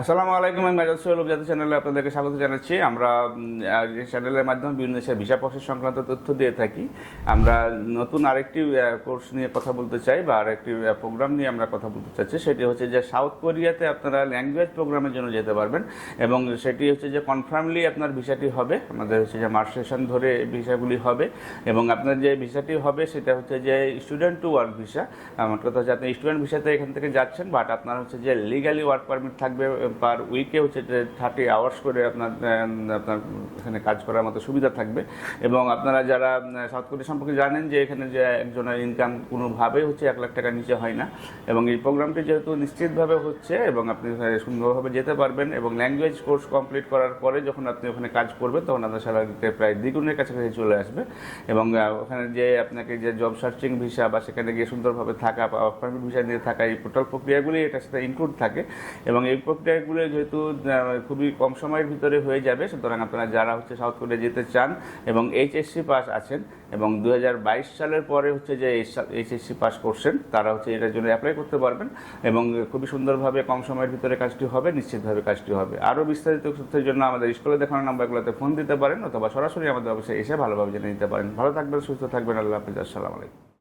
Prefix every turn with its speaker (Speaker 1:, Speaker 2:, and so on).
Speaker 1: আসসালামু আলাইকুম, আমি মেজাজ সোহেল জাতীয় চ্যানেলে আপনাদেরকে স্বাগত জানাচ্ছি। আমরা চ্যানেলের মাধ্যমে বিভিন্ন দেশের ভিসা প্রসেস সংক্রান্ত তথ্য দিয়ে থাকি। আমরা নতুন আরেকটি কোর্স নিয়ে কথা বলতে চাই বা আরেকটি প্রোগ্রাম নিয়ে আমরা কথা বলতে চাচ্ছি। সেটি হচ্ছে যে সাউথ কোরিয়াতে আপনারা ল্যাঙ্গুয়েজ প্রোগ্রামের জন্য যেতে পারবেন এবং সেটি হচ্ছে যে কনফার্মলি আপনার ভিসাটি হবে। আমাদের হচ্ছে যে মার্চ সেশন ধরে ভিসাগুলি হবে এবং আপনার যে ভিসাটি হবে সেটা হচ্ছে যে স্টুডেন্ট টু ওয়ার্ক ভিসা। আমার কথা হচ্ছে আপনি স্টুডেন্ট ভিসাতে এখান থেকে যাচ্ছেন, বাট আপনার হচ্ছে যে লিগালি ওয়ার্ক পারমিট থাকবে পার উইকে হচ্ছে থার্টি আওয়ার্স করে আপনার আপনার এখানে কাজ করার মতো সুবিধা থাকবে। এবং আপনারা যারা সাউথ কোরিয়া সম্পর্কে জানেন যে এখানে যে একজনের ইনকাম কোনোভাবেই হচ্ছে এক লাখ টাকার নিচে হয় না। এবং এই প্রোগ্রামটি যেহেতু নিশ্চিতভাবে হচ্ছে এবং আপনি সুন্দরভাবে যেতে পারবেন এবং ল্যাঙ্গুয়েজ কোর্স কমপ্লিট করার পরে যখন আপনি ওখানে কাজ করবেন, তখন আপনার স্যালারিতে প্রায় দ্বিগুণের কাছাকাছি চলে আসবে। এবং ওখানে যে আপনাকে যে জব সার্চিং ভিসা বা সেখানে গিয়ে সুন্দরভাবে থাকা, বা ভিসা নিয়ে থাকা এই টোটাল প্রক্রিয়াগুলি এটার সাথে ইনক্লুড থাকে। এবং এই প্রক্রিয়াগুলো যেহেতু খুবই কম সময়ের ভিতরে হয়ে যাবে, সুতরাং আপনারা যারা হচ্ছে সাউথ কোরিয়া যেতে চান এবং এইচএসসি পাস আছেন এবং দু হাজার বাইশ সালের পরে হচ্ছে যে এইচএসসি পাস করছেন, তারা হচ্ছে এটার জন্য অ্যাপ্লাই করতে পারবেন এবং খুবই সুন্দরভাবে কম সময়ের ভিতরে কাজটি হবে, নিশ্চিতভাবে কাজটি হবে। আরও বিস্তারিত তথ্যের জন্য আমাদের স্কুলে দেখানো নাম্বারগুলোতে ফোন দিতে পারেন অথবা সরাসরি আমাদের অফিসে এসে ভালোভাবে জেনে নিতে পারেন। ভালো থাকবেন, সুস্থ থাকবেন, আল্লাহ হাফিজ, আসসালামু আলাইকুম।